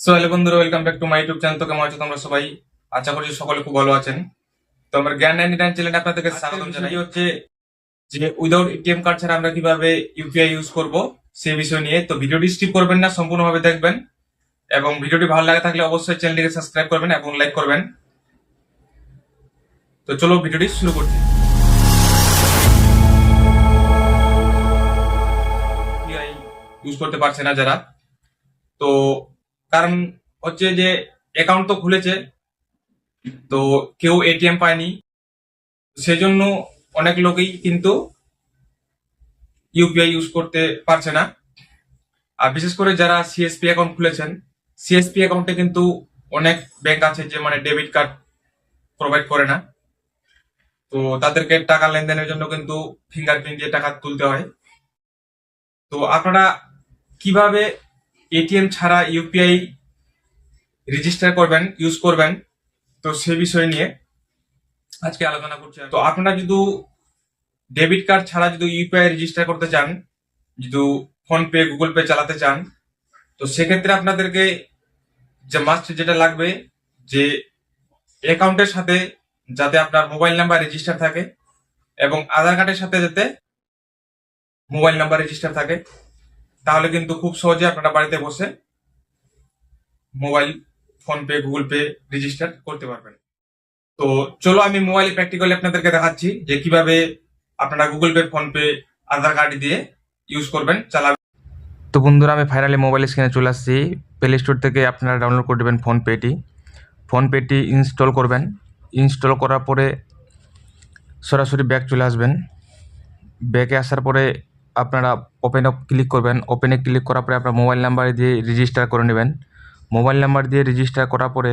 So hello বন্ধুরা welcome back to my YouTube channel তো কেমন আছো তোমরা সবাই? আশা করছি সকলে খুব ভালো আছেন। তো আমার জ্ঞান নাইনটি নাইন চ্যানেলে আপনাদেরকে স্বাগতম জানাই। হচ্ছে যে উইদাউট এটিএম কার্ড ছাড়া আমরা কীভাবে ইউপিআই ইউজ করব সেই বিষয় নিয়ে। তো ভিডিওটি স্কিপ করবেন না সম্পূর্ণভাবে দেখবেন। এবং ভিডিওটি ভালো লাগে থাকলে অবশ্যই চ্যানেলটিকে সাবস্ক্রাইব করবেন এবং লাইক করবেন। তো চলো ভিডিওটি শুরু করছি। ইউজ করতে পারছে না যারা। তো কারণ হচ্ছে যে অ্যাকাউন্ট তো খুলেছে, তো কেউ এটিএম পায়নি। সেজন্য অনেক লোকই কিন্তু ইউপিআই ইউজ করতে পারছে না। আর বিশেষ করে যারা সিএসপি অ্যাকাউন্ট খুলেছেন সিএসপি অ্যাকাউন্টে কিন্তু অনেক ব্যাংক আছে যে মানে ডেবিট কার্ড প্রোভাইড করে না। তো তাদেরকে টাকা লেনদেনের জন্য কিন্তু ফিঙ্গারপ্রিন্ট দিয়ে টাকা তুলতে হয়। তো আপনারা কীভাবে এটিএম ছাড়া ইউপিআই রেজিস্টার করবেন ইউজ করবেন। তো সে বিষয় নিয়ে আজকে আলোচনা করছি তো আপনারা যদি ডেবিট কার্ড ছাড়া যদি ইউপিআই রেজিস্টার করতে চান, যদি ফোন পে গুগল পে চালাতে চান, তো সেক্ষেত্রে আপনাদেরকে যে মাস্ট যেটা লাগবে, যে অ্যাকাউন্টের সাথে যাতে আপনার মোবাইল নাম্বার রেজিস্টার থাকে এবং আধার কার্ডের সাথে যাতে মোবাইল নাম্বার রেজিস্টার থাকে। তাহলে কিন্তু খুব সহজে আপনারা বাড়িতে বসে mobile PhonePe Google Pay register করতে পারবেন। তো চলো আমি মোবাইল প্র্যাকটিক্যালি আপনাদেরকে দেখাচ্ছি যে কীভাবে আপনারা Google Pay PhonePe Aadhaar card দিয়ে ইউজ করবেন, চালাবেন। তো বন্ধুরা, আমি ফাইনালি মোবাইল স্ক্রিনে চলে আসছি। প্লে স্টোর থেকে আপনারা ডাউনলোড করে দেবেন ফোন পেটি ফোন পেটি ইনস্টল করবেন। ইনস্টল করার পরে সরাসরি ব্যাক চলে আসবেন। ব্যাকে আসার পরে আপনারা ওপেনে ক্লিক করবেন। ওপেনে ক্লিক করার পরে আপনার মোবাইল নাম্বার দিয়ে রেজিস্টার করে নেবেন। মোবাইল নাম্বার দিয়ে রেজিস্টার করার পরে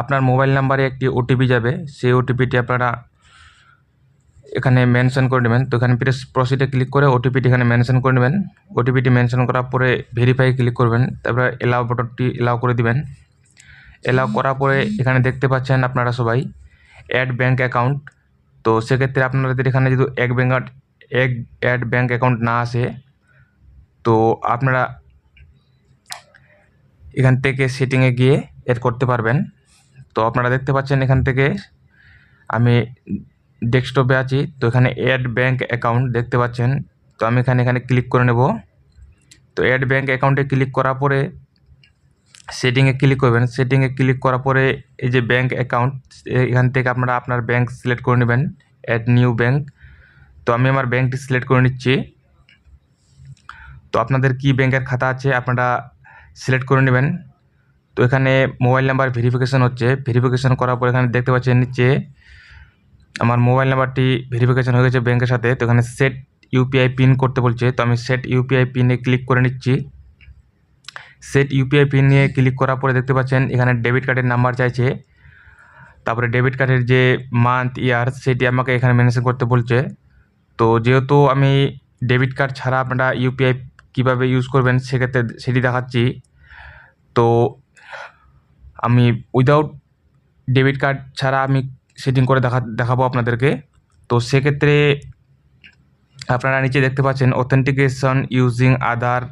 আপনার মোবাইল নাম্বারে একটি ওটিপি যাবে। সেই ওটিপিটি আপনারা এখানে মেনশন করে নেবেন। তো এখানে প্রেস প্রসিডে ক্লিক করে ওটিপিটি এখানে মেনশন করে নেবেন। ওটিপিটি মেনশন করার পরে ভেরিফাই ক্লিক করবেন। তারপরে এলাও বাটনটি এলাও করে দিবেন। এলাও করার পরে এখানে দেখতে পাচ্ছেন আপনারা সবাই অ্যাড ব্যাঙ্ক অ্যাকাউন্ট তো সেক্ষেত্রে আপনাদের এখানে যদি এক ব্যাঙ্ক এক অ্যাড ব্যাঙ্ক অ্যাকাউন্ট না আসে, তো আপনারা এখান থেকে সেটিংয়ে গিয়ে এড করতে পারবেন। তো আপনারা দেখতে পাচ্ছেন এখান থেকে আমি ডেস্কটপে আছি, তো এখানে অ্যাড ব্যাঙ্ক অ্যাকাউন্ট দেখতে পাচ্ছেন। তো আমি এখানে এখানে ক্লিক করে নেব। তো অ্যাড ব্যাঙ্ক অ্যাকাউন্টে ক্লিক করার পরে সেটিংয়ে ক্লিক করবেন। সেটিংয়ে ক্লিক করার পরে এই যে ব্যাঙ্ক অ্যাকাউন্ট এখান থেকে আপনারা আপনার ব্যাঙ্ক সিলেক্ট করে নেবেন। অ্যাড নিউ ব্যাঙ্ক আমি আমার ব্যাঙ্কটি সিলেক্ট করে নিচ্ছি। তো আপনাদের কি ব্যাংকের খাতা আছে আপনারা সিলেক্ট করে নেবেন। তো এখানে মোবাইল নাম্বার ভেরিফিকেশন হচ্ছে। ভেরিফিকেশন করার পর এখানে দেখতে পাচ্ছেন নিচে আমার মোবাইল নাম্বারটি ভেরিফিকেশন হয়ে গেছে ব্যাংকের সাথে। তো এখানে সেট ইউপিআই পিন করতে বলছে। তো আমি সেট ইউপিআই পিনে ক্লিক করে নিচ্ছি। সেট ইউপিআই পিন নিয়ে ক্লিক করার পরে দেখতে পাচ্ছেন এখানে ডেবিট কার্ডের নাম্বার চাইছে। তারপরে ডেবিট কার্ডের যে মান্থ ইয়ার সেটি আমাকে এখানে মেনশন করতে বলছে। তো যেহেতু আমি ডেবিট কার্ড ছাড়া আপনারা ইউপিআই কীভাবে ইউজ করবেন সেক্ষেত্রে সেটি দেখাচ্ছি। তো আমি উইদাউট ডেবিট কার্ড ছাড়া আমি সেটিং করে দেখা, দেখাবো আপনাদেরকে। তো সেক্ষেত্রে আপনারা নিচে দেখতে পাচ্ছেন অথেন্টিকেশন ইউজিং আধার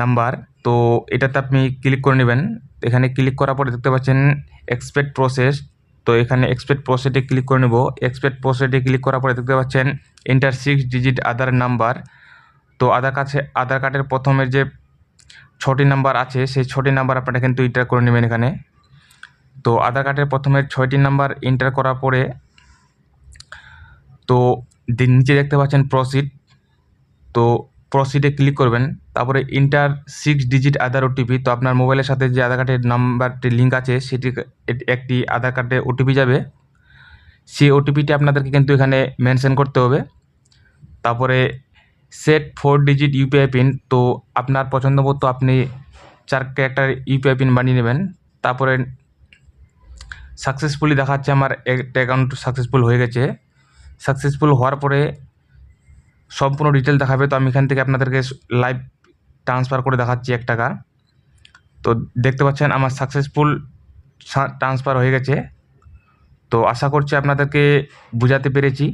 নাম্বার। তো এটাতে আপনি ক্লিক করে নেবেন। এখানে ক্লিক করার পরে দেখতে পাচ্ছেন এক্সপেক্ট প্রসেস তো এখানে এক্সপেক্ট প্রসেসে ক্লিক করে নেব। এক্সপেক্ট প্রসেসে ক্লিক করার পরে দেখতে পাচ্ছেন enter six digit Aadhaar number তো আধার কাছে আধার কার্ডের প্রথমের যে ছটি নাম্বার আছে, সেই ছটি নাম্বার আপনারা কিন্তু এন্টার করে নেবেন এখানে। তো আধার কার্ডের প্রথমের ছয়টি নাম্বার এন্টার করার পরে, তো নিচে দেখতে পাচ্ছেন প্রসিড তো প্রসিডে ক্লিক করবেন। তারপরে enter six digit Aadhaar OTP তো আপনার মোবাইলের সাথে যে আধার কার্ডের নাম্বারটি লিঙ্ক আছে সেটি একটি আধার কার্ডে ওটিপি যাবে। সেই ওটিপিটি আপনাদেরকে কিন্তু এখানে মেনশন করতে হবে। তারপরে set four digit UPI PIN তো আপনার পছন্দ মতো আপনি চার ক্যারেক্টার ইউপিআই পিন বানিয়ে নেবেন। তারপরে সাকসেসফুলি দেখাচ্ছে আমার একটা অ্যাকাউন্ট সাকসেসফুল হয়ে গেছে। সাকসেসফুল হওয়ার পরে সম্পূর্ণ ডিটেল দেখাবে। তো আমি এখান থেকে আপনাদেরকে লাইভ ট্রান্সফার করে দেখাচ্ছি এক টাকা। তো দেখতে পাচ্ছেন আমার সাকসেসফুল ট্রান্সফার হয়ে গেছে। তো আশা করছি আপনাদেরকে বোঝাতে পেরেছি।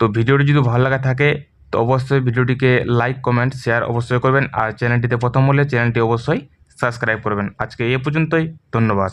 তো ভিডিওটি যদি ভালো লাগা থাকে, তো অবশ্যই ভিডিওটিকে লাইক কমেন্ট শেয়ার অবশ্যই করবেন। আর চ্যানেলটিতে প্রথম হলে চ্যানেলটি অবশ্যই সাবস্ক্রাইব করবেন। আজকে এ পর্যন্তই, ধন্যবাদ।